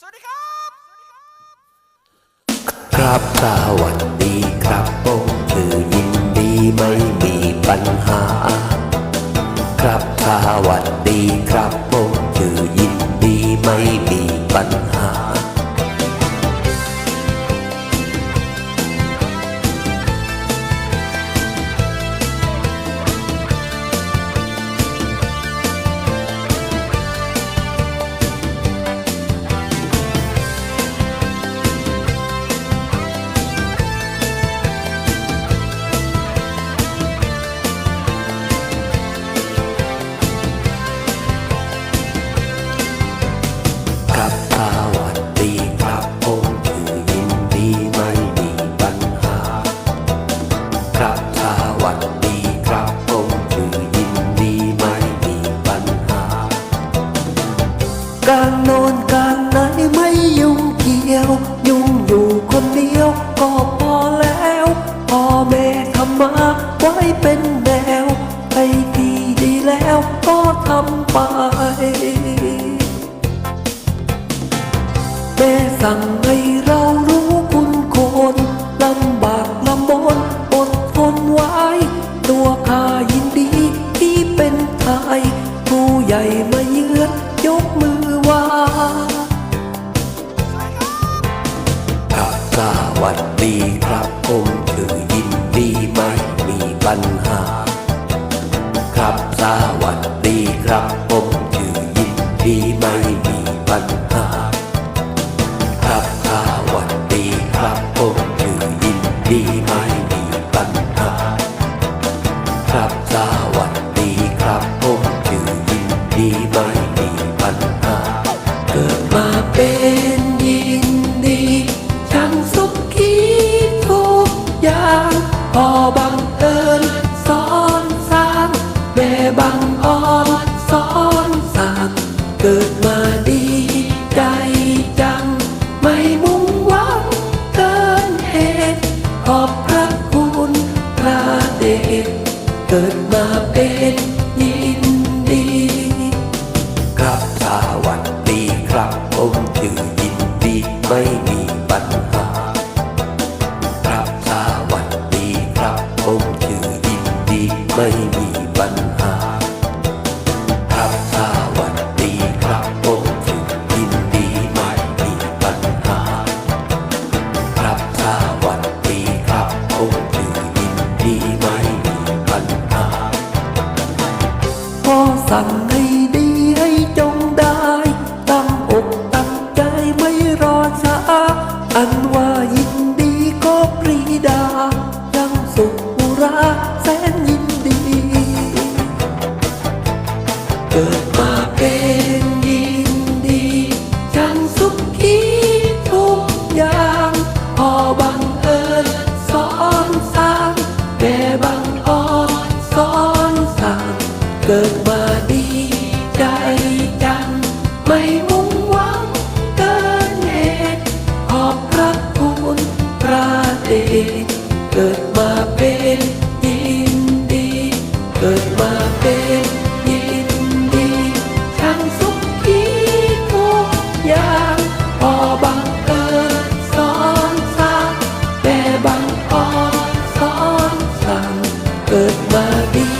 สวัสดีครับ ครับสวัสดีครับผมคือยินดีไม่มีปัญหา สั่งให้เรารู้คุณคนลำบากลำบนอดทนไว้ ตัวข้ายินดีที่เป็นไทยผู้ใหญ่มาเยือนยกมือไหว่าครับสวัสดีครับผมชื่อยินดีไม่มีปัญหา ครับสวัสดีครับผม ดีไม่มีปัญหาเกิดมาเป็นยินดีช่างสุขีทุกอย่างพอบังเอิญสอนสามแม่บังอ่อนสอนสามเกิดมาดีใจจัง ไม่มุ่งหวังเกินเหตุขอบพระคุณพระเดชเกิดมาเป็น ไม่มีปัญหาครับสวัสดีครับผมชื่อยินดีไม่ กิดมาดีใจจังไม่มุ่งหวังเกินเหตุขอบพระคุณพระเดชเกิดมาเป็นยินดี เกิดมาเป็นยินดีช่างสุขีทุกอย่างพอบังเอิญสอนสร้างแต่บังอ่อนสอนสั่งเกิดมาดี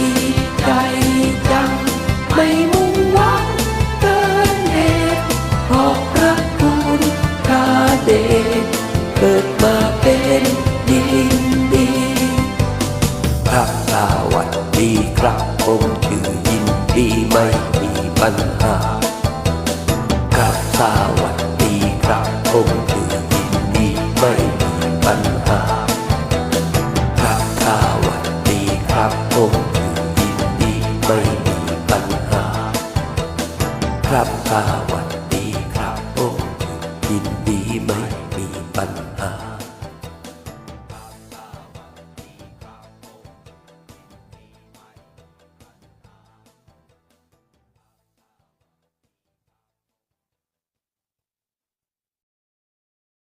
กิดมาเป็นดินดีพระสวัสดีครับผมชื่อยินดีไม่มีปัญหาครับสวัสดีครับผมชื่อยินดีไม่มีปัญหาครับสวัสดีครับผมชื่อยินดีไม่มีปัญหาครับสวัสดีครับผมยินดีไม่